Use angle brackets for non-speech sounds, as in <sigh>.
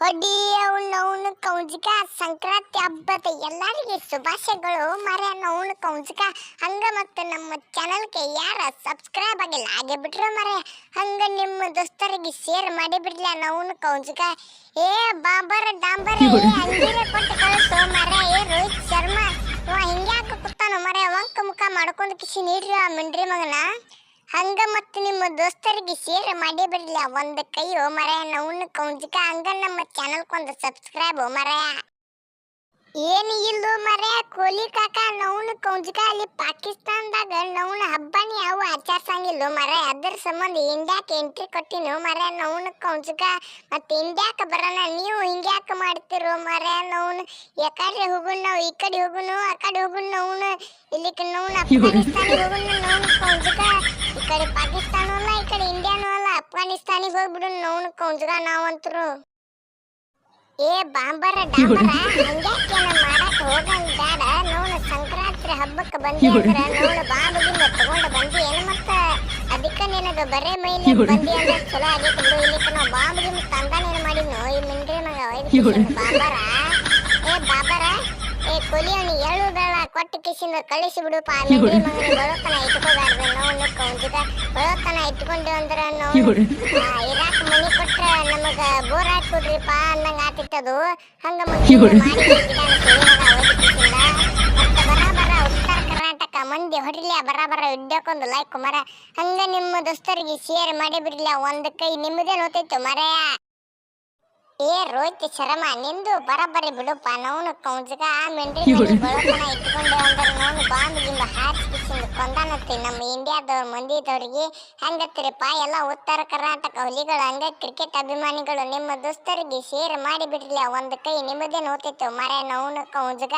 ಹೊಡಿ ಅವನವನು ಕೌಂಜಿಕ ಸಂಕ್ರಾಂತಿ ಹಬ್ಬದ ಎಲ್ಲರಿಗೆ ಶುಭಾಶಯಗಳು. ಮರೆ ನವನು ಕೌಂಜಿಕ ಹಂಗ ಮತ್ತೆ ನಮ್ಮ ಚಾನಲ್ಗೆ ಯಾರ ಸಬ್ಸ್ಕ್ರೈಬ್ ಆಗಿಲ್ಲ ಹಾಗೆ ಬಿಟ್ರೆ ಮರೆ ಹಂಗ ನಿಮ್ಮ ದೋಸ್ತರಿಗೆ ಶೇರ್ ಮಾಡಿ ಬಿಡ್ಲಿ ನವನು ಕೌಂಜಿಕ. ಏ ಬಾಬರ ಡಾಂಬರ ಏ <laughs> ಅಂಜೀರ ಕೊಟ್ಟು ಕಳಿಸು ಮರ ಏ ರೋಹಿತ್ ಶರ್ಮಾ ಹಿಂಗ್ಯಾಕ ಕೂತಾನ ಮರೆ ವಂಕ ಮುಖ ಮಾಡ್ಕೊಂಡು ಕಿಸಿ ನೀಡ್ರಿ ಆ ಮಿಂಡ್ರಿ ಮಗನ. ಹಂಗ ಮತ್ತು ನಿಮ್ಮ ದೋಸ್ತರಿಗೆ ಶೇರ್ ಮಾಡಿ ಬಿಡ್ಲಿ ಒಂದು ಕೈ ಓ ಮರ ನವ್ನ ಕೌಂಜಿಕ ಹಂಗ ನಮ್ಮ ಚಾನಲ್ಕೊಂದು ಸಬ್ಸ್ಕ್ರೈಬ್ ಓ ಮರ ಏನು ಇಲ್ಲೋ ಮರಯ ಕೋಲಿ ಕಾಕ ನೌನ ಕೌಂಜಿಕ ಅಲ್ಲಿ ಪಾಕಿಸ್ತಾನದಾಗ ನೌನ ಹಬ್ಬನ ಯಾವ ಆಚರಿಸಂಗಿಲ್ಲ ಮರಯ ಅದರ ಸಂಬಂಧ ಇಂಡ್ಯಾಕ್ ಎಂಟ್ರಿ ಕೊಟ್ಟಿನು ಮರಯ ನೌನ ಕೌಂಜಿಕ ಮತ್ತೆ ಇಂಡ್ಯಾಕ್ ಬರೋಣ ನೀವು ಹಿಂಗ್ಯಾಕ ಮಾಡ್ತಿರೋ ಮರಯ ನೌನ್ ಯಾಕಡೆ ಹೋಗುಣ ನಾವು ಈ ಕಡೆ ಹೋಗುನು ಆ ಕಡೆ ಹೋಗುಣ ನವ್ನ ಇಲ್ಲಿಕ್ಕೆ ನೌನ ಅಫ್ಘಾನಿಸ್ತಾನ ಹೋಗುಣ ನವ್ನ ಕೌಂಜಿಕ ಹೋಗ್ಬಿಡು ನವ್ನ ಕೌಂಜಿಗ ನಾವಂತರು. ಏ ಬಾಂಬರ <laughs> ಡಾಂಬರ ಹಂಗ್ಯಾಕೇನ ಮಾಡಕ್ ಹೋಗಂಗ್ ಬ್ಯಾಡ. ನೋಡ ಸಂಕ್ರಾಂತಿ ಹಬ್ಬಕ್ಕೆ ಬಂದಿ ಅಂದ್ರ ನೋಡ ಬಾಂಬಗಿಂದ ತಗೊಂಡ ಬಂದಿ. ಏನ ಮತ್ತ? ಅದಕ್ಕ ನಿನಗ ಬರೇ ಮೈಲಿ ಬಂದಿ ಅಂದ್ರ ಚಲೋ ಆಗೈತಿ ಬಿಡು. ಇಲ್ಲಿಕ ನಾವು ಬಾಂಬಗಿಂದ ತಂದಾನೇನ ಮಾಡಿದ್ನು? ಈ ಮಿಂಡ್ರಿ ಮಗ ಒಯ್ದು ಬಾಬರ. ಏ ಬಾಬರ ಏ ಕೊಲಿ ಅವನಿಗೆ ಬೇಡ ಕೊಟ್ಟು ಕಿಸಿಂದ ಕಳಿಸಿ ಬಿಡುಪ್ಪ. ಮಿಂಡ್ರಿ ಮಗನ ಬರೋತನ ಇಟ್ಕೋಬಾರ್ದು. ನೋವು ಕೌಂಜಿಗ ಬರೋತನ ಇಟ್ಕೊಂಡು ಅಂದ್ರೆ ನೋವು ಇರಾಕ್ ಮನಿ ಕೊಟ್ರೆ ನಮಗ ಬೋರ್ ಹಾಕ್ಬಿಡ್ರಿಪ್ಪ ಅನ್ನಂಗ ಆತಿತ್ತದು. ಹಂಗ ಕರ್ನಾಟಕ ಮಂದಿ ಹೊಡಿಲಿ ಬರಾಬರ ವಿಡ್ಯೋಕೊಂದು ಲೈಕ್ ಮರ. ಹಂಗ ನಿಮ್ಮ ದೋಸ್ತರಿಗೆ ಶೇರ್ ಮಾಡಿ ಬಿಡ್ಲಿ ಒಂದ್ ಕೈ. ನಿಮ್ಮದೇ ನೋತೈತು ಮರ? ಏ ರೋಹಿತ್ ಶರ್ಮ ನಿಂದು ಬರಬರಿ ಬಿಡುಪ್ಪ. ನೌನು ಕೌಂಜಗ ಮೆಂಡ್ರಿ ಮನಿ ಬಳತನ ಇಟ್ಕೊಂಡೆ ಅಂದ್ರೆ ನೋನು ಬಾಂಬ್ಗಿಂದ ಹಾರಿಸ್ಕಿಸಿಂದ ಕೊಂದಾನತ್ತಿ ನಮ್ಮ ಇಂಡಿಯಾದವ್ರ ಮಂದಿದವ್ರಿಗೆ ಹೆಂಗತ್ತಿರಪ್ಪ ಎಲ್ಲ ಉತ್ತರ ಕರ್ನಾಟಕ ಹುಲಿಗಳು ಹಂಗ ಕ್ರಿಕೆಟ್ ಅಭಿಮಾನಿಗಳು ನಿಮ್ಮ ದೋಸ್ತರಿಗೆ ಶೇರ್ ಮಾಡಿ ಬಿಡ್ಲಿ ಒಂದ್ ಕೈ ನಿಮ್ಮದೇ ನೋತಿತ್ತು. ಮರೆ ನವನು ಕೌಂಜಗ.